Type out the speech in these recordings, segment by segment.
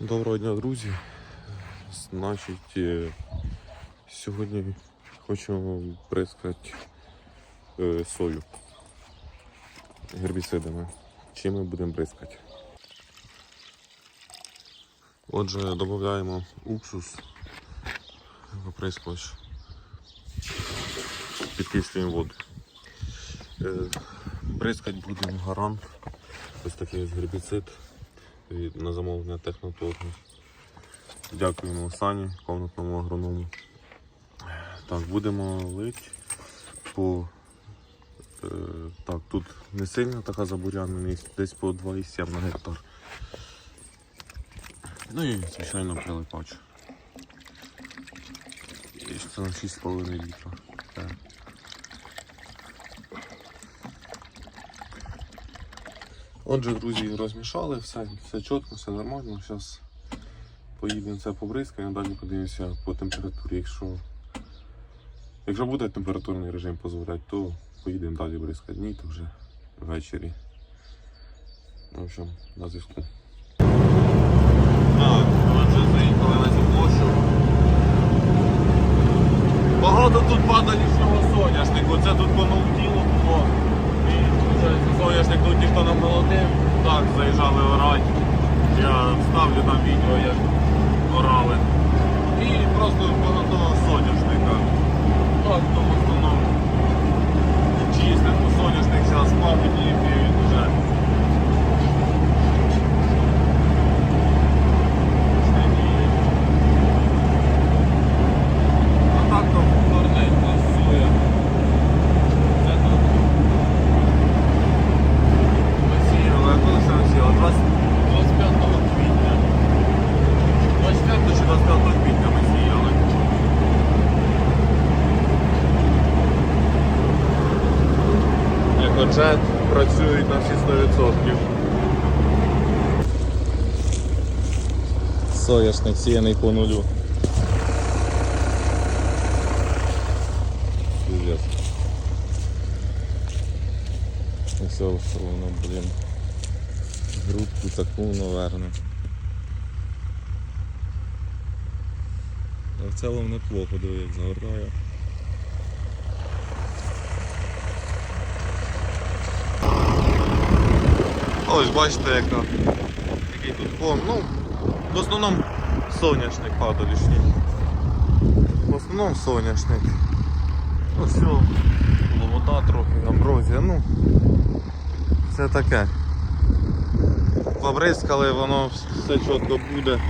Доброго дня, друзі. Значить, е, сьогодні хочу прискати е, сою гербіцидами. Чим ми будемо бризкати? Отже, додаємо уксус, оприскувач, підкислюємо воду. Е, Бризкати будемо гарант. Ось такий гербіцид на замовлення техноторгу. Дякуємо Сані, комнатному агроному. Так, будемо лити по. Е, так, тут не сильно така забуряненість, десь по 2,7 на гектар. Ну і звичайно прилипач. І це на 6,5 літра. Так. Отже, друзі, розмішали, все, все чітко, все нормально. Зараз поїдемо це побризкаємо, далі подивимося по температурі. Якщо, якщо буде температурний режим дозволяти, то поїдемо далі бризкати. Ні, то вже ввечері. В общем, на зв'язку. Отже, заїхали на цю площу. Багато тут падалічного соняшнику. Це тут понолтіло було. І виходить, соняшник тут ніхто нам молотив. Так, заїжджали орати. Я ставлю там відео, як орали. І просто понад соняшника. Так, то в основному чистимо соняшник зараз пам'яті і він вже. штиніє. А так то гарненько соя. Це тут Посіяли, а коли це посіяли? 20 25 квітня. 24 чи 25 квітня ми сіяли. Екоджет працюють на всі 100%. Соняшник сіяний по нулю. Пиздец. Ось що воно, блін. Грудку таку, наверное. А в цілому неплохо, диви, як. Ось бачите, яка, який тут фон. Ну, в основному соняшник падалішній. В основному соняшник. Ну все, вода трохи, амброзія, ну це таке. Побризкали, воно все чітко буде.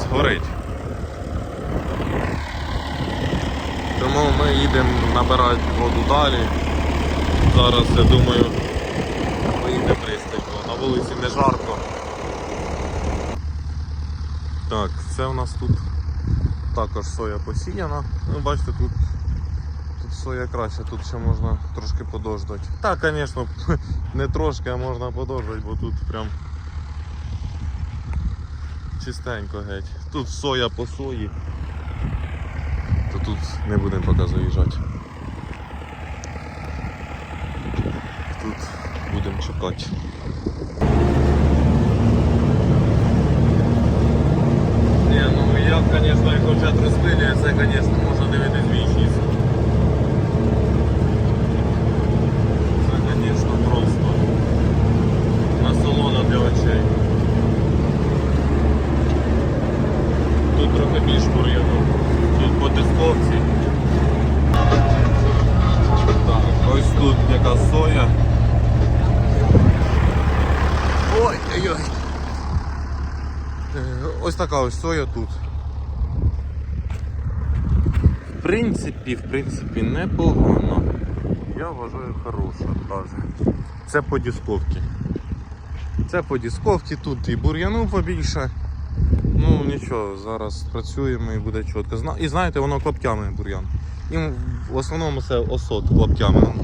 Згорить. Тому ми їдемо набирати воду далі. Зараз я думаю поїде пристать, бо на вулиці не жарко. Так, це у нас тут також соя посіяна. Ну, бачите, тут, тут соя краще, тут ще можна трошки подождати. Так, звісно, не трошки, а можна подождати, бо тут прям чистенько геть. Тут соя по сої, то тут не будемо поки заїжджати. Тут будемо чекати. Ні, ну я, звісно, як очат розпилює, це, звісно, можна дивитись вічність. Це, звісно, просто насолода для очей. Тут трохи більш бур'яну. Тут по дисковці. Так, ось тут яка соя. Ой-ой-ой. Е, Ось така ось соя тут. В принципі, в принципі, непогано. Я вважаю хороша навіть. Це по дисковці. Це по дисковці, тут і бур'яну побільше. Ну нічого, зараз працюємо і буде чітко. І знаєте, воно клаптями бур'ян. І в основному це осот клаптями.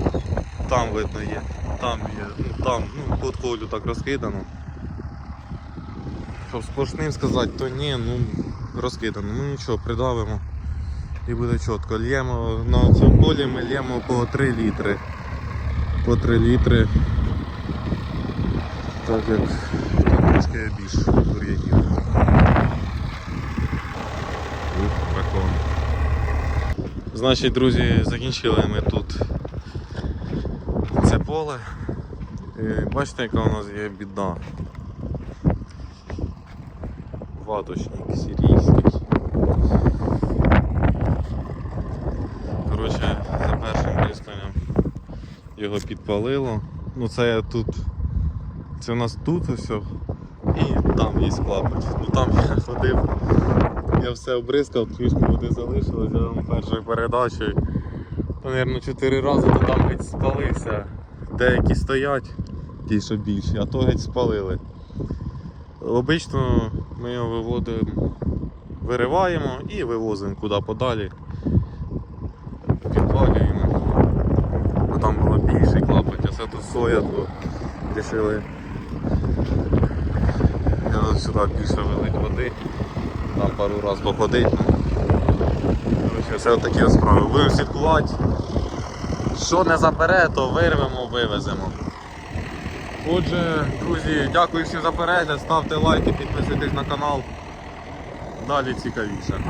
Там видно є, там є, там, ну під колю так розкидано. Щоб сплошним сказати, то ні, ну розкидано. Ну нічого, придавимо і буде чітко. Л'ємо на цьому полі ми л'ємо по 3 літри. По 3 літри Так як трошки більш бур'янів. Значить, друзі, закінчили ми тут поле. І бачите, яка у нас є біда. Ваточник сирійський. Коротше, за першим бризканням його підпалило. Ну це я тут. Це у нас тут ось. І там є клапоть. Ну там я ходив. Я все обризкав, трішки води залишилось, я вам першою передачею. Наверно, чотири рази то там геть спалився. Деякі стоять, ті, що більші, а то геть спалили. Обично ми його виводимо, вириваємо і вивозимо куди подалі. Підпалюємо. Бо там було більший клапоть, а це тут соя, то вирішили. Я сюди більше вилить води. Там пару разів походить. Все такі справи. Будемо слідкувати. Що не забере, то вирвемо, вивеземо. Отже, друзі, дякую всім за перегляд, ставте лайки, підписуйтесь на канал. Далі цікавіше.